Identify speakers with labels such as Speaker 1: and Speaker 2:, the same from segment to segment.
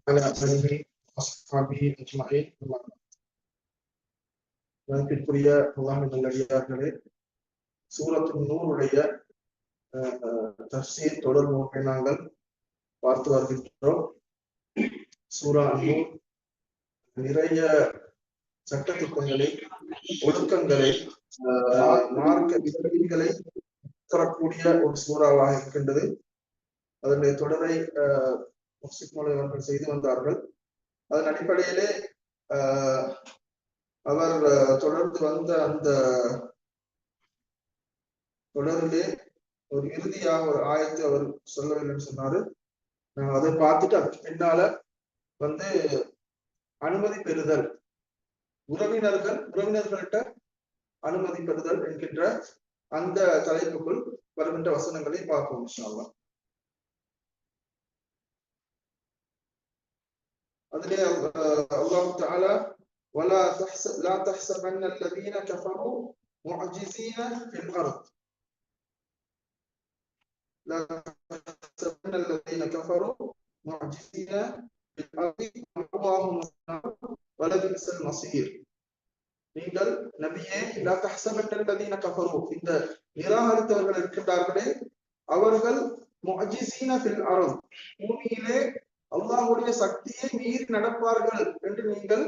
Speaker 1: وعلى آله وأصحابه أجمعين أما بعد. மதிப்பிற்குரிய அல்லாஹ் நல்லடியார்களே சூரத்து நூறுடைய தப்சீர் தொடர் நோக்கை நாங்கள் பார்த்து வருகின்றோம் சூரா நூர் நிறைய சட்டத்திட்டங்களை ஒழுக்கங்களை ஆஹ், மார்க்க விதிகளை தரக்கூடிய ஒரு சூறாவாக இருக்கின்றது அதனுடைய தொடரை ஆஹ், முஸ்லிம் மொழி அவர்கள் செய்து வந்தார்கள். அதன் அடிப்படையிலே ஆஹ், அவர் தொடர்ந்து வந்த அந்த தொடர்ந்து ஒரு இறுதியாக ஒரு ஆயத்தை அவர் சொல்லவில்லைன்னு சொன்னாரு. நாங்க அதை பார்த்துட்டு அதுக்கு பின்னால வந்து அனுமதி பெறுதல். உறவினர்கள் உறவினர்கள்ட்ட அனுமதி பெறுதல் என்கின்ற அந்த தலைப்புக்குள் வருகின்ற வசனங்களை பார்ப்போம் இன்ஷா அல்லாஹ். அதிலே அஹ், அல்லாஹ் தஆலா ولا تحسب لا تحسبن الذين كفروا معجزين في الأرض لا تحسبن الذين كفروا معجزين في الأرض مأواهم النار ولبئس المصير நீங்கள் நபியே லா தஹ்சபன் الذين كفروا இந்த நிராகரித்தவர்கள் இருக்கின்றார்களே அவர்கள் முஅஜிசீன ஃபில் அர்த் பூமியிலே அல்லாஹுடைய சக்தியை மீறி நடப்பார்கள் என்று நீங்கள்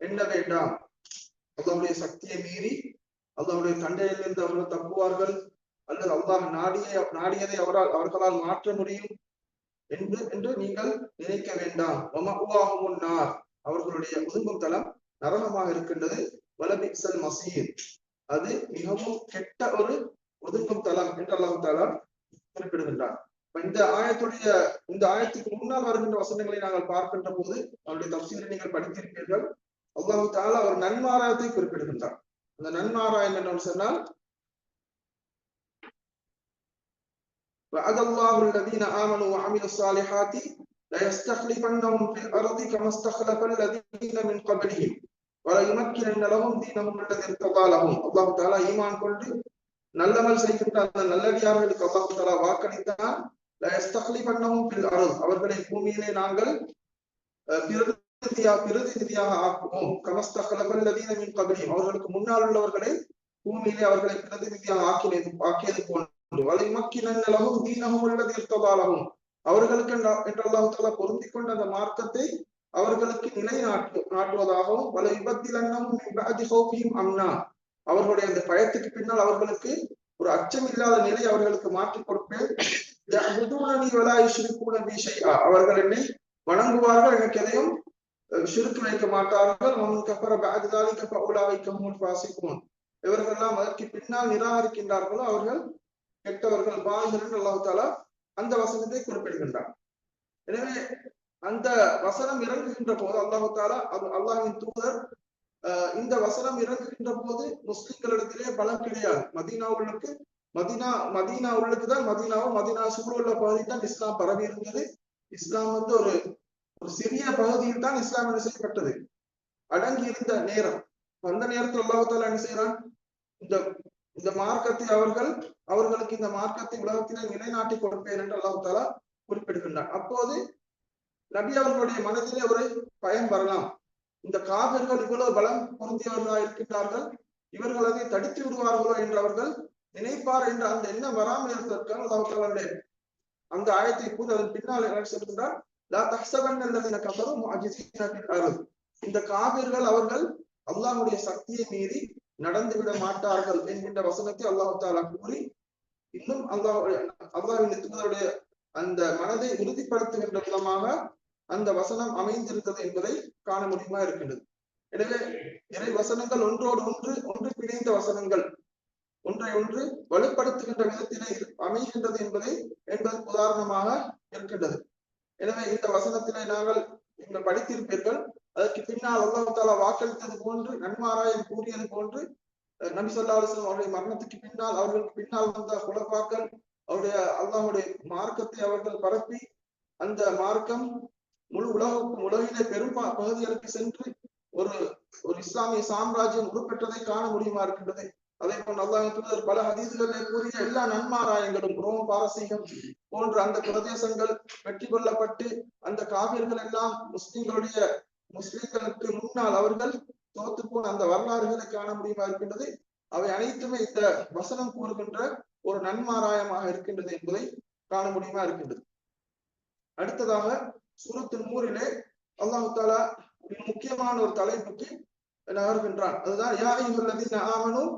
Speaker 1: எண்ண வேண்டாம். அல்லாஹ்வுடைய சக்தியை மீறி அல்லாஹ்வுடைய தண்டையிலிருந்து அவர்கள் தப்புவார்கள் அல்லது அல்லாஹ் நாடிய நாடியதை அவரால் அவர்களால் மாற்ற முடியும் என்று என்று நீங்கள் நினைக்க வேண்டாம். முன்னார் அவர்களுடைய ஒதுங்கும் தளம் நரகமாக இருக்கின்றது. வலபிக்சல் மசீர். அது மிகவும் கெட்ட ஒரு ஒதுங்கும் தளம் என்று அல்லாஹு தாலா குறிப்பிடுகின்றார் இந்த ஆயத்துடைய இந்த ஆயத்துக்கு முன்னால் வருகின்ற வசனங்களை நாங்கள் பார்க்கின்ற போது அவருடைய தப்சீரை நீங்கள் படித்திருப்பீர்கள் அல்லாஹு தாலா ஒரு நன்மாராயத்தை குறிப்பிடுகின்றார் அந்த நன்மாராயம் என்னன்னு சொன்னால் وعد الله الذين آمنوا وعملوا الصالحات ليستخلفنهم في الأرض كما استخلف الذين من قبلهم وَلَيُمَكِّنَنَّ لَهُمْ دِينَهُمْ الَّذِي ارْتَضَىٰ لَهُمْ அல்லாஹ் தஆலா ஈமான் கொண்டு நல்லமல் செய்கின்ற அந்த நல்லடியார்களுக்கு அல்லாஹ் தஆலா வாக்களித்தான் லயஸ்தக்லிபன்னஹும் ஃபில் அர்த் அவர்களை பூமியிலே நாங்கள் பிரதிநிதியாக ஆக்குவோம். கமஸ்தக்லபல் லதீன அவர்களுக்கு முன்னால் உள்ளவர்களை பூமியிலே அவர்களை பிரதிநிதியாக ஆக்கினது ஆக்கியது போன்று வலைமக்கினன்ன லஹும் தீனஹும் அல்லதி இர்ததா அவர்களுக்கு என்று- பொருந்தி கொண்ட அந்த மார்க்கத்தை அவர்களுக்கு நிலை நாட்டு நாட்டுவதாகவும் பல விபத்திலன்னமும் பாதி அம்னா. அவர்களுடைய அந்த பயத்துக்கு பின்னால் அவர்களுக்கு ஒரு அச்சம் இல்லாத நிலை அவர்களுக்கு மாற்றிக் கொடுப்பேன். அவர்கள் என்னை வணங்குவார்கள். எனக்கு எதையும் சுருக்கு வைக்க மாட்டார்கள். இவர்கள் எல்லாம் அதற்கு பின்னால் நிராகரிக்கின்றார்களோ அவர்கள் கெட்டவர்கள் பாய்கள் அல்லாஹு தாலா அந்த வசனத்தை குறிப்பிடுகின்றார் எனவே அந்த வசனம் இறங்குகின்ற போது அல்லாஹு தாலா அல்லாஹின் தூதர் இந்த வசனம் இறங்குகின்ற போது முஸ்லிம்களிடத்திலே பலம் கிடையாது. மதீனாவுக்கு மதீனா மதீனா உள்ளுக்கு தான் மதீனாவும் மதீனா சூழலுள்ள பகுதி தான் இஸ்லாம் பரவி இருந்தது. இஸ்லாம் வந்து ஒரு ஒரு சிறிய பகுதியில் தான் இஸ்லாம் என்ன செய்யப்பட்டது? அடங்கி இருந்த நேரம். அந்த நேரத்தில் அல்லாஹு என்ன செய்யறான் இந்த இந்த மார்க்கத்தை அவர்கள் அவர்களுக்கு இந்த மார்க்கத்தை உலகத்திலே நிலைநாட்டி கொடுப்பேன் என்று அல்லாஹு குறிப்பிடுகின்றான். அப்போது நபி அவர்களுடைய மனதிலே ஒரு பயம் வரலாம். இந்த காவிர்கள் இவ்வளவு பலம் பொருந்தியவர்களாக இருக்கின்றார்கள் இவர்கள் அதை தடுத்து விடுவார்களோ என்று அவர்கள் நினைப்பார் என்ற அந்த எண்ணம் வராமல் இருப்பதற்காக அல்லாஹ் அந்த ஆயத்தை கூறி அதன் பின்னால் என்ன சொல்கின்றார். லா தஹ்சபன் அல்லதீன கஃபரு முஅஜிஸீன இந்த காவிர்கள் அவர்கள் அல்லாஹ்வுடைய சக்தியை மீறி நடந்து விட மாட்டார்கள் என்கின்ற வசனத்தை அல்லாஹ் தாலா கூறி இன்னும் அல்லாஹ் அல்லாஹ்வின் தூதருடைய அந்த மனதை உறுதிப்படுத்துகின்ற விதமாக அந்த வசனம் அமைந்திருந்தது என்பதை காண முடியுமா இருக்கின்றது. எனவே இறை வசனங்கள் ஒன்றோடு ஒன்று ஒன்று பிணைந்த வசனங்கள். ஒன்றை ஒன்று வலுப்படுத்துகின்ற விதத்திலே அமைகின்றது என்பதை என்பது உதாரணமாக இருக்கின்றது. எனவே இந்த வசனத்திலே நாங்கள் நீங்கள் படித்திருப்பீர்கள். அதற்கு பின்னால் அல்லாஹ் வாக்களித்தது போன்று நன்மாராயம் கூறியது போன்று நபி சொல்லா அலுவலம் அவருடைய மரணத்துக்கு பின்னால் அவர்களுக்கு பின்னால் வந்த குலப்பாக்கள் அவருடைய அல்லாஹ்வுடைய மார்க்கத்தை அவர்கள் பரப்பி அந்த மார்க்கம் முழு உலகுக்கும் உலகிலே பெரும் பகுதிகளுக்கு சென்று ஒரு ஒரு இஸ்லாமிய சாம்ராஜ்யம் உருப்பெற்றதை காண முடியுமா இருக்கின்றது? அதே போன்று அல்லாஹ் தூதர் பல ஹதீசுகளிலே கூறிய எல்லா நன்மாராயங்களும் ரோம் பாரசீகம் போன்ற அந்த பிரதேசங்கள் வெற்றி கொள்ளப்பட்டு அந்த காவிர்கள் எல்லாம் முஸ்லிம்களுடைய முஸ்லிம்களுக்கு முன்னால் அவர்கள் தோத்து போன அந்த வரலாறுகளை காண முடியுமா இருக்கின்றது? அவை அனைத்துமே இந்த வசனம் கூறுகின்ற ஒரு நன்மாராயமாக இருக்கின்றது என்பதை காண முடியுமா இருக்கின்றது. அடுத்ததாக சுருத்தின் ஊரிலே அல்லாஹு தாலா முக்கியமான ஒரு தலைப்புக்கு நகர்கின்றான். அதுதான் யா ஆமனும்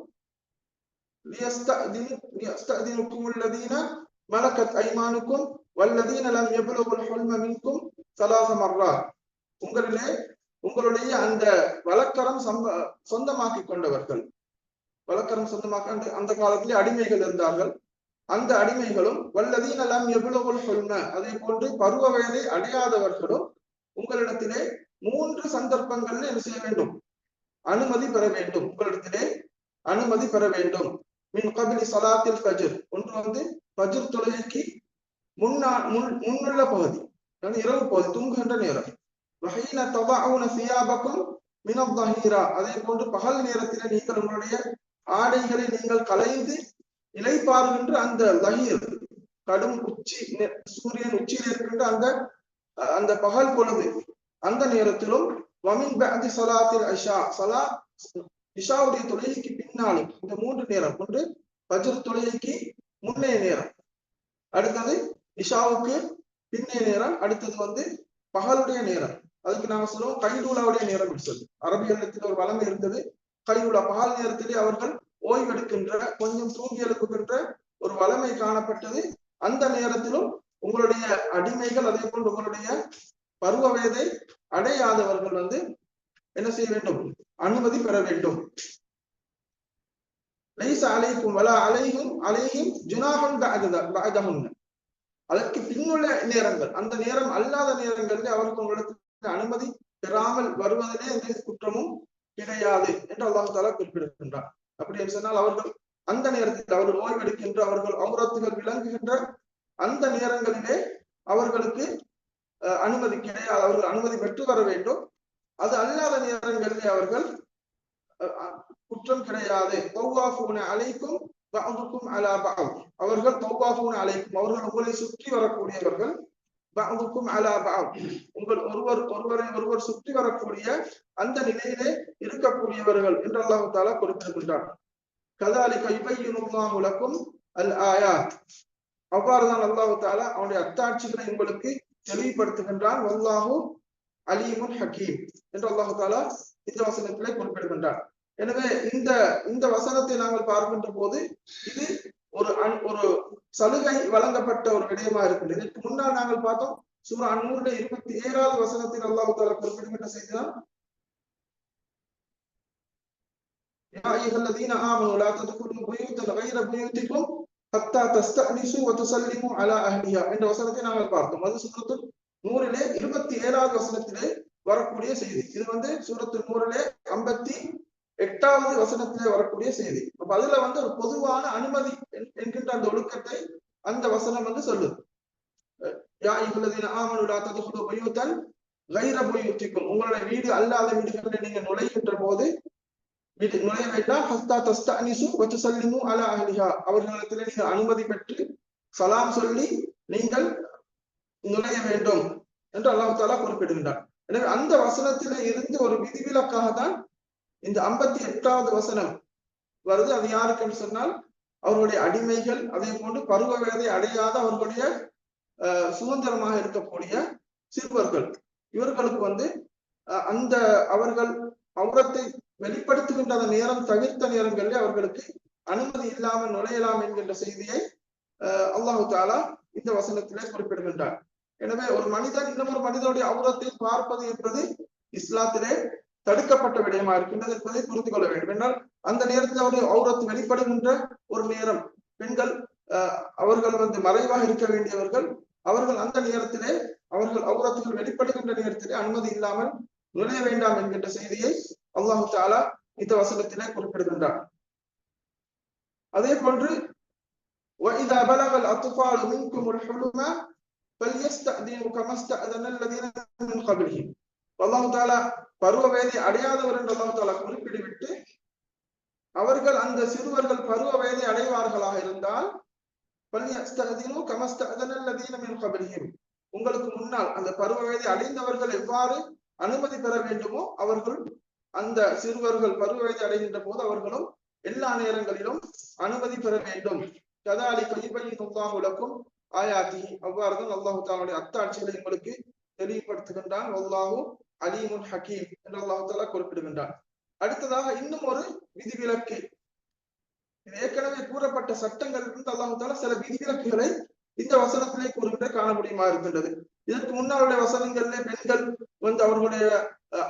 Speaker 1: ஆமனு லியஸ்தஅதினுக்கும் அல்லதீன மலக்கத் ஐமானுக்கும் வல்லதீன லம் யப்லுகுல் ஹுல்ம மின்கும் சலாச மர்ராத் உங்களிலே உங்களுடைய அந்த வழக்கரம் சம்ப சொந்தமாக்கி கொண்டவர்கள். வழக்கரம் சொந்தமாக்க அந்த அந்த காலத்திலே அடிமைகள் இருந்தார்கள். அந்த அடிமைகளும் வல்லதீன் எல்லாம் எவ்வளவு சொல்ம அதே போன்று பருவ வயதை அடையாதவர்களும் உங்களிடத்திலே மூன்று சந்தர்ப்பங்கள்ல என்ன செய்ய வேண்டும்? அனுமதி பெற வேண்டும். உங்களிடத்திலே அனுமதி பெற வேண்டும். மின் கபிலி சலாத்தில் ஃபஜர். ஒன்று வந்து ஃபஜர் தொழுகைக்கு முன்னா முன் முன்னுள்ள பகுதி. அதாவது இரவு பகுதி தூங்குகின்ற நேரம். வகையின தவாவுன சியாபக்கும் மினத்தஹீரா அதே போன்று பகல் நேரத்திலே நீங்கள் உங்களுடைய ஆடைகளை நீங்கள் கலைந்து இலைப்பாருகின்ற அந்த லஹீர் கடும் உச்சி நெ- சூரியன் உச்சியில் இருக்கின்ற அந்த அந்த பகல் பொழுது அந்த நேரத்திலும் வமின் பேதி சலாத்தில் ஐஷா. சலா இஷாவுடைய தொழுகைக்கு பின்னாலும் இந்த மூன்று நேரம். ஒன்று பஜ்ர் தொழுகைக்கு முன்னைய நேரம். அடுத்தது இஷாவுக்கு பின்னைய நேரம். அடுத்தது வந்து பகலுடைய நேரம். அதுக்கு நாங்க சொல்லுவோம் கைலூலாவுடைய நேரம் என்று அரபிய அரபியத்தில் ஒரு வளமை இருந்தது. கைலூலா பகல் நேரத்திலே அவர்கள் ஓய்வெடுக்கின்ற கொஞ்சம் தூங்கி எழுப்புகின்ற ஒரு வளமை காணப்பட்டது. அந்த நேரத்திலும் உங்களுடைய அடிமைகள் அதே போன்று உங்களுடைய பருவ வயதை அடையாதவர்கள் வந்து என்ன செய்ய வேண்டும்? அனுமதி பெற வேண்டும். லைஸ் அலைக்கும் வலா அலையும் அலையும் ஜுனாகம் பஅதஹுன்ன அதற்கு பின்னுள்ள நேரங்கள் அந்த நேரம் அல்லாத நேரங்களில் அவருக்கு உங்களுக்கு அனுமதி பெறாமல் வருவதிலே எந்த குற்றமும் கிடையாது என்று அல்லாஹ் தாலா குறிப்பிடுகின்றார் அப்படி என்று சொன்னால் அவர்கள் அந்த நேரத்தில் அவர்கள் ஓய்வெடுக்கின்ற அவர்கள் அவுரத்துகள் விளங்குகின்ற அந்த நேரங்களிலே அவர்களுக்கு அஹ், அனுமதி கிடையாது அவர்கள் அனுமதி பெற்று வர வேண்டும். அது அல்லாத நேரங்களிலே அவர்கள் குற்றம் கிடையாது. தௌவாஃபூன அலைக்கும் பஅதுக்கும் அலா பஅத் அவர்கள் தௌவாஃபூன அலைக்கும் அவர்கள் உங்களை சுற்றி வரக்கூடியவர்கள் பஅதுக்கும் அலா பஅத் உங்கள் ஒருவர் ஒருவரை ஒருவர் சுற்றி வரக்கூடிய அந்த நிலையிலே இருக்கக்கூடியவர்கள் என்று அல்லாஹு தாலா குறிப்பிடுகின்றார் கதாலிக யுபையினுல்லாஹு லக்கும் அல் ஆயாத். அவ்வாறுதான் அல்லாஹு தாலா அவனுடைய அத்தாட்சிகளை உங்களுக்கு தெளிவுபடுத்துகின்றான். வல்லாஹு அலீமுன் ஹக்கீம் என்று அல்லாஹு தாலா இந்த வசனத்திலே குறிப்பிடுகின்றார் எனவே இந்த இந்த வசனத்தை நாங்கள் பார்க்கின்ற போது இது ஒரு அன்- ஒரு சலுகை வழங்கப்பட்ட ஒரு விடயமா இருக்குது இதற்கு முன்னால் நாங்கள் பார்த்தோம் சூரா அன்னூருடைய இருபத்தி ஏழாவது வசனத்தில் அல்லாஹ் தாலா குறிப்பிடுகின்ற செய்திதான் يا أيها الذين آمنوا لا تدخلوا بيوتا غير بيوتكم حتى تستأنسوا وتسلموا على أهلها என்ற வசனத்தை நாங்கள் பார்த்தோம் அது சூரத்துல் நூறிலே இருபத்தி ஏழாவது வசனத்திலே வரக்கூடிய செய்தி. இது வந்து சூரத்து நூறிலே ஐம்பத்தி எட்டாவது வசனத்திலே வரக்கூடிய செய்தி. அப்ப அதுல வந்து ஒரு பொதுவான அனுமதி என்- என்கின்ற அந்த ஒழுக்கத்தை அந்த வசனம் வந்து சொல்லுது. யா இவ்வளவு ஆமனுடா ததுகுலு பயூத்தன் கைர பொய்யுத்திக்கும் உங்களுடைய வீடு அல்லாத வீடுகளில் நீங்க நுழைகின்ற போது வீட்டு நுழைய வேண்டாம். ஹஸ்தா தஸ்தா அனிசு வச்சு சல்லிமு அலா அஹ்லிஹா. அவர்களிடத்திலே நீங்கள் அனுமதி பெற்று சலாம் சொல்லி நீங்கள் நுழைய வேண்டும் என்று அல்லாஹ் தாலா குறிப்பிடுகின்றார் எனவே அந்த வசனத்திலே இருந்து ஒரு விதிவிலக்காக தான் இந்த ஐம்பத்தி எட்டாவது வசனம் வருது. அது யாருக்குன்னு சொன்னால் அவர்களுடைய அடிமைகள் அதே போன்று பருவ வேதை அடையாத அவர்களுடைய அஹ், சுதந்திரமாக இருக்கக்கூடிய சிறுவர்கள். இவர்களுக்கு வந்து அஹ், அந்த அவர்கள் அவுரத்தை வெளிப்படுத்துகின்ற அந்த நேரம் தவிர்த்த நேரங்களில் அவர்களுக்கு அனுமதி இல்லாமல் நுழையலாம் என்கின்ற செய்தியை அஹ், அல்லாஹு தாலா இந்த வசனத்திலே குறிப்பிடுகின்றார் எனவே ஒரு மனிதன் இன்னும் ஒரு மனிதனுடைய அவுரத்தை பார்ப்பது என்பது இஸ்லாத்திலே தடுக்கப்பட்ட விடயமா இருக்கின்றது என்பதை புரிந்து கொள்ள வேண்டும் என்றால் அந்த நேரத்தில் அவருடைய அவுரத்து வெளிப்படுகின்ற ஒரு நேரம் பெண்கள் அஹ், அவர்கள் வந்து மறைவாக இருக்க வேண்டியவர்கள் அவர்கள் அந்த நேரத்திலே அவர்கள் அவுரத்துகள் வெளிப்படுகின்ற நேரத்திலே அனுமதி இல்லாமல் நுழைய வேண்டாம் என்கின்ற செய்தியை அல்லாஹு தாலா இந்த வசனத்திலே குறிப்பிடுகின்றார் அதே போன்று وَإِذَا بَلَغَ الْأَطْفَالُ مِنكُمُ الْحُلُمَ فَلْيَسْتَأْذِنُوا كَمَا اسْتَأْذَنَ الَّذِينَ مِنْ قَبْلِهِمْ அல்லாஹு தாலா பருவ வேதி அடையாதவர் என்று அல்லாஹு தாலா குறிப்பிட்டுவிட்டு அவர்கள் அந்த சிறுவர்கள் பருவ வயதை அடைவார்களாக இருந்தால் உங்களுக்கு முன்னால் அந்த பருவ வயதை அடைந்தவர்கள் எவ்வாறு அனுமதி பெற வேண்டுமோ அவர்கள் அந்த சிறுவர்கள் பருவ வயதை அடைகின்ற போது அவர்களும் எல்லா நேரங்களிலும் அனுமதி பெற வேண்டும் கதாலி கைபையின் உலகம் ஆயாத்தி அவ்வாறுதான் அல்லாஹு தாலுடைய அத்தாட்சிகளை உங்களுக்கு தெளிவுபடுத்துகின்றான். அல்லாஹு அலீமுன் ஹக்கீம் என்று அல்லாஹு தாலா குறிப்பிடுகின்றான். அடுத்ததாக இன்னும் ஒரு விதிவிலக்கு. ஏற்கனவே கூறப்பட்ட சட்டங்கள் இருந்து அல்லாஹு தாலா சில விதிவிலக்குகளை இந்த வசனத்திலே கூறுகின்ற காண முடியுமா இருக்கின்றது. இதற்கு முன்னாளுடைய வசனங்களிலே பெண்கள் வந்து அவர்களுடைய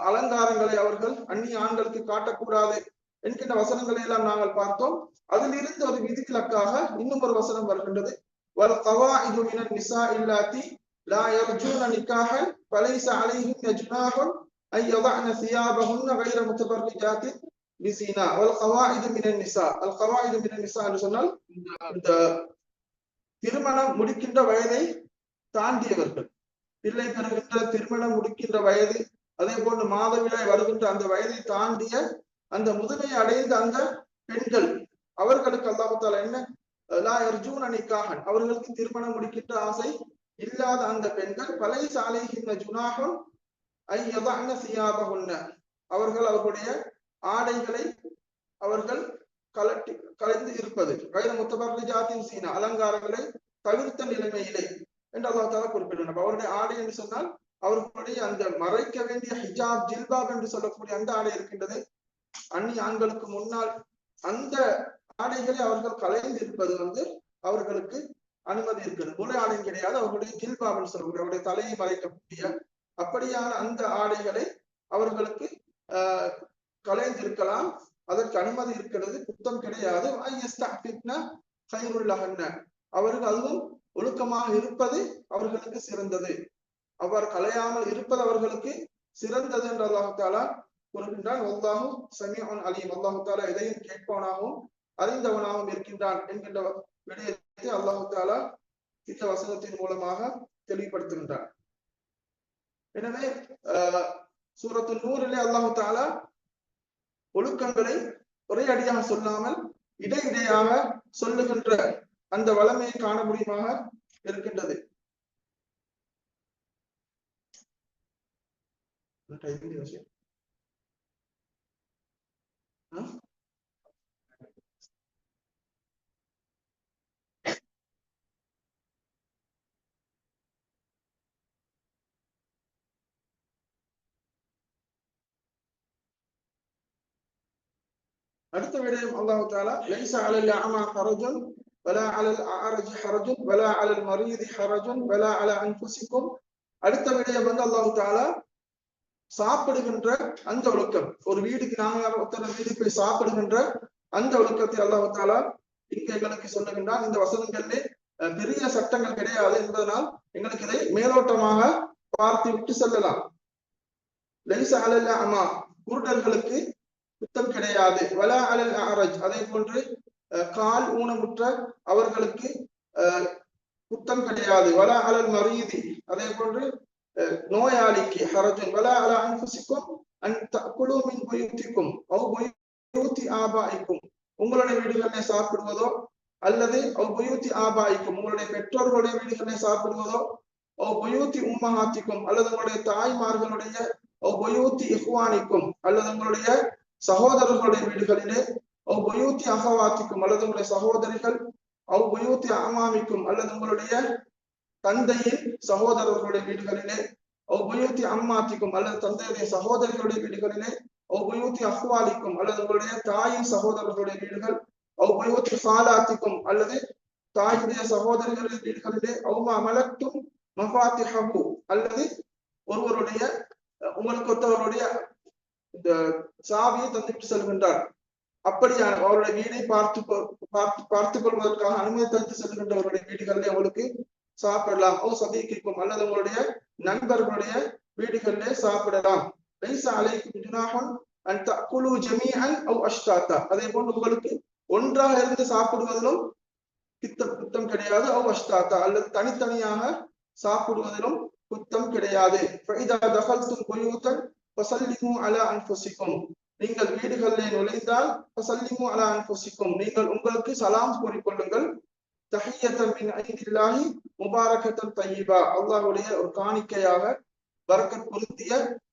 Speaker 1: அலங்காரங்களை அவர்கள் அந்நிய ஆண்களுக்கு காட்டக்கூடாது என்கின்ற வசனங்களை எல்லாம் நாங்கள் பார்த்தோம். அதில் இருந்து ஒரு விதிவிலக்காக இன்னும் ஒரு வசனம் வருகின்றது. والقواعد من النساء اللاتي لا يرجون نكاحا فليس عليهن جناح أن يضعن ثيابهن غير متبرجات بزينة والقواعد من النساء القواعد من النساء என்று சொன்னால் இந்த திருமணம் முடிக்கின்ற வயதை தாண்டியவர்கள் பிள்ளை பெறுகின்ற திருமணம் முடிக்கின்ற வயது அதே போன்று மாதவிடாய் வருகின்ற அந்த வயதை தாண்டிய அந்த முதுமை அடைந்த அந்த பெண்கள் அவர்களுக்கு அல்லாஹால என்ன லா அணிக்காகன் அவர்களுக்கு திருமணம் முடிக்கின்ற ஆசை இல்லாத அந்த பெண்கள் பழைய சாலைகின்ற ஜுனாகம் ஐயதான சியாபகுன்ன. அவர்கள் அவர்களுடைய ஆடைகளை அவர்கள் கலட்டி கலைந்து இருப்பது. வைர முத்தபர்லி ஜாத்தின் சீனா அலங்காரங்களை தவிர்த்த நிலைமையிலே என்று அல்லாஹால குறிப்பிடுகிறார் அவருடைய ஆடை என்று சொன்னால் அவர்களுடைய அந்த மறைக்க வேண்டிய ஹிஜாப் ஜில்பாப் என்று சொல்லக்கூடிய அந்த ஆடை இருக்கின்றது. அந்நிய ஆண்களுக்கு முன்னால் அந்த ஆடைகளை அவர்கள் கலைந்து இருப்பது வந்து அவர்களுக்கு அனுமதி இருக்கிறது. முழு ஆடையும் கிடையாது. அவர்களுடைய ஜில்பாப் என்று சொல்லக்கூடிய அவருடைய தலையை மறைக்கக்கூடிய அப்படியான அந்த ஆடைகளை அவர்களுக்கு ஆஹ் கலைந்திருக்கலாம் அதற்கு அனுமதி இருக்கிறது. குத்தம் கிடையாது. அவர்கள் அதுவும் ஒழுக்கமாக இருப்பது அவர்களுக்கு சிறந்தது. அவர் கலையாமல் இருப்பது அவர்களுக்கு சிறந்தது என்று அல்லாஹாலா கூறுகின்றான். அல்லாஹும் சமீன் அலியும் அல்லாஹாலா எதையும் கேட்பவனாகவும் அறிந்தவனாகவும் இருக்கின்றான் என்கின்ற விடயத்தை அல்லாஹு தாலா இந்த வசனத்தின் மூலமாக தெளிவுபடுத்துகின்றான். எனவே சூரத்து நூறிலே அல்லாஹு தாலா ஒழுக்கங்களை ஒரே அடியாக சொல்லாமல் இடையிடையாக சொல்லுகின்ற அந்த வளமையை காண முடியுமாக இருக்கின்றது. அடுத்த വിടയം അള്ളാഹു താല ലൈസ അലൽ അഅമ ഹറജുൻ വലാ അലൽ അഅറജ് ഹറജുൻ വലാ അലൽ മറീദി ഹറജുൻ വലാ അല അൻഫുസിക്കും அடுத்த விடயம் வந்து அல்லாஹு தாலா சாப்பிடுகின்ற அந்த ஒழுக்கம். ஒரு வீடுக்கு நாங்கள் ஒருத்தர் வீடு போய் சாப்பிடுகின்ற அந்த ஒழுக்கத்தை அல்லாஹு தாலா இங்க எங்களுக்கு சொல்லுகின்றான். இந்த வசனங்களிலே பெரிய சட்டங்கள் கிடையாது என்பதனால் எங்களுக்கு இதை மேலோட்டமாக பார்த்து விட்டு செல்லலாம். லைசா அலல்ல அம்மா குருடர்களுக்கு குத்தம் கிடையாது. வலா அலல் அரஜ் அதே போன்று கால் ஊனமுற்ற அவர்களுக்கு குத்தம் கிடையாது. வலா அலல் மரீதி. அதே போன்று நோயாளிக்கு ஹரஜன். வலா அல அன்புசிக்கும் அவ் ஆபாய்க்கும். உங்களுடைய வீடுகளிலே சாப்பிடுவதோ அல்லது அவ் புயூத்தி ஆபாய்க்கும். உங்களுடைய பெற்றோர்களுடைய வீடுகளிலே சாப்பிடுவதோ அவ் புயூத்தி உம்மஹாத்திக்கும். அல்லது உங்களுடைய தாய்மார்களுடைய அவ் புயூத்தி இஹ்வானிக்கும். அல்லது உங்களுடைய சகோதரர்களுடைய வீடுகளிலே அவ் புயூத்தி அகவாத்திக்கும் அல்லது உங்களுடைய சகோதரிகள் அவ் புயூத்தி அமாமிக்கும் அல்லது உங்களுடைய தந்தையின் சகோதரர்களுடைய வீடுகளிலே அவ் புயூத்தி அம்மாத்திக்கும் அல்லது தந்தையுடைய சகோதரிகளுடைய வீடுகளிலே அவ் புயூத்தி அஹ்வாலிக்கும் அல்லது உங்களுடைய தாயின் சகோதரர்களுடைய வீடுகள் அவ் புயூத்தி ஃபாலாத்திக்கும் அல்லது தாயுடைய சகோதரிகளுடைய வீடுகளிலே அவுமா மலக்டும் மஃபாத்திஹு அல்லது ஒருவருடைய உங்களுக்கு ஒருத்தவருடைய சாவியை தந்துவிட்டு செல்கின்றார். அப்படியான அவருடைய வீடை பார்த்து பார்த்து பார்த்துக் கொள்வதற்காக அனுமதி தந்து செல்கின்றவருடைய வீடுகளிலே அவங்களுக்கு சாப்பிடலாம். ஓ சதீக்கிக்கும் அல்லது உங்களுடைய நண்பர்களுடைய வீடுகளிலே சாப்பிடலாம். அலைக்கும் அவ் அதே போன்று உங்களுக்கு ஒன்றாக இருந்து சாப்பிடுவதிலும் கித்தம் குத்தம் கிடையாது. அவ் அஷ்தாத்தா. அல்லது தனித்தனியாக சாப்பிடுவதிலும் குத்தம் கிடையாது. ஃபசல்லிமு அலா அன்ஃபுசிக்கும் நீங்கள் வீடுகளிலே நுழைந்தால் சல்லிமு அலா அன்புசிக்கும் நீங்கள் உங்களுக்கு சலாம் கூறிக்கொள்ளுங்கள். தஹியத்தம் மின் ஐந்தில்லாஹி முபாரகத்தம் தையிபா அல்லாஹ்வுடைய ஒரு காணிக்கையாக பரக்கத் பொருந்திய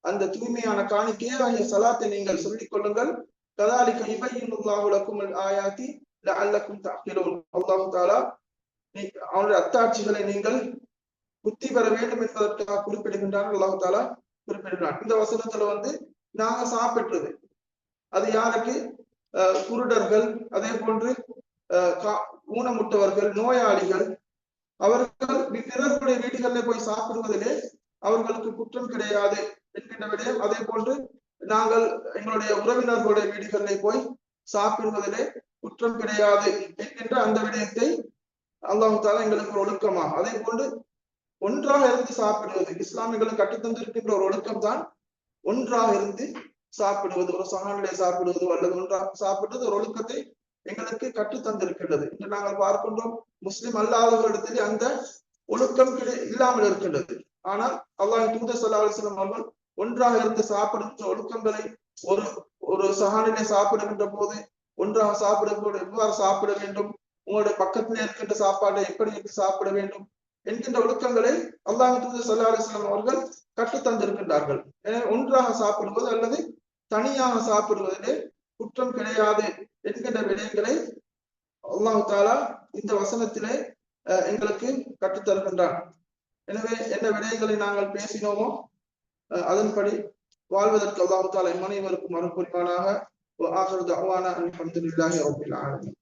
Speaker 1: அந்த தூய்மையான காணிக்கையை ஆகிய சலாத்தை நீங்கள் சொல்லிக் கொள்ளுங்கள். கதாலிக்க இபையினுல்லாஹு லக்கும் அல் ஆயாத்தி லஅல்லக்கும் தஅகிலூன் அல்லாஹ் தஆலா அவனுடைய அத்தாட்சிகளை நீங்கள் புத்தி பெற வேண்டும் என்பதற்காக குறிப்பிடுகின்றான் அல்லாஹ் தாலா குறிப்பிடுகிறான் இந்த வசனத்துல வந்து நாங்க சாப்பிட்டது. அது யாருக்கு? குருடர்கள் அதே போன்று ஊனமுட்டவர்கள் நோயாளிகள் அவர்கள் பிறருடைய வீடுகளில் போய் சாப்பிடுவதிலே அவர்களுக்கு குற்றம் கிடையாது என்கின்ற விடயம். அதே போன்று நாங்கள் எங்களுடைய உறவினர்களுடைய வீடுகளில் போய் சாப்பிடுவதிலே குற்றம் கிடையாது என்கின்ற அந்த விடயத்தை அல்லாஹு தாலா எங்களுக்கு ஒரு ஒழுக்கமா. அதே போன்று ஒன்றாக இருந்து சாப்பிடுவது. இஸ்லாமியர்களும் கட்டுத்தந்திருக்கின்ற ஒரு ஒழுக்கம் தான் ஒன்றாக இருந்து சாப்பிடுவது. ஒரு சகானிலே சாப்பிடுவது அல்லது ஒன்றாக சாப்பிடுவது ஒரு ஒழுக்கத்தை எங்களுக்கு கற்றுத்தந்திருக்கின்றது இன்று நாங்கள் பார்க்கின்றோம் முஸ்லிம் அல்லாதவர்களிடத்தில் அந்த ஒழுக்கம் இல்லாமல் இருக்கின்றது. ஆனால் அல்லாஹ் தூத சல்லா அலிஸ்லாம் அவர்கள் ஒன்றாக இருந்து சாப்பிடுகின்ற ஒழுக்கங்களை ஒரு ஒரு சகானிலே சாப்பிடுகின்ற போது ஒன்றாக சாப்பிடும் போது எவ்வாறு சாப்பிட வேண்டும்? உங்களுடைய பக்கத்திலே இருக்கின்ற சாப்பாட்டை எப்படி சாப்பிட வேண்டும்? என்கின்ற ஒழுக்கங்களை அல்லாஹ் தூதர் சல்லா அலிஸ்லாம் அவர்கள் கற்றுத்தந்திருக்கின்றார்கள் எனவே ஒன்றாக சாப்பிடுவது அல்லது தனியாக சாப்பிடுவதிலே குற்றம் கிடையாது என்கின்ற விடயங்களை அல்லாஹு தாலா இந்த வசனத்திலே எங்களுக்கு கற்றுத்தருகின்றான் எனவே என்ன விடயங்களை நாங்கள் பேசினோமோ அதன்படி வாழ்வதற்கு அல்லாஹு தாலா அனைவருக்கும் அனுப்புரிவானாக ஆகிறது அவானா அலமதுல்லாஹி ரபில் ஆலமின்.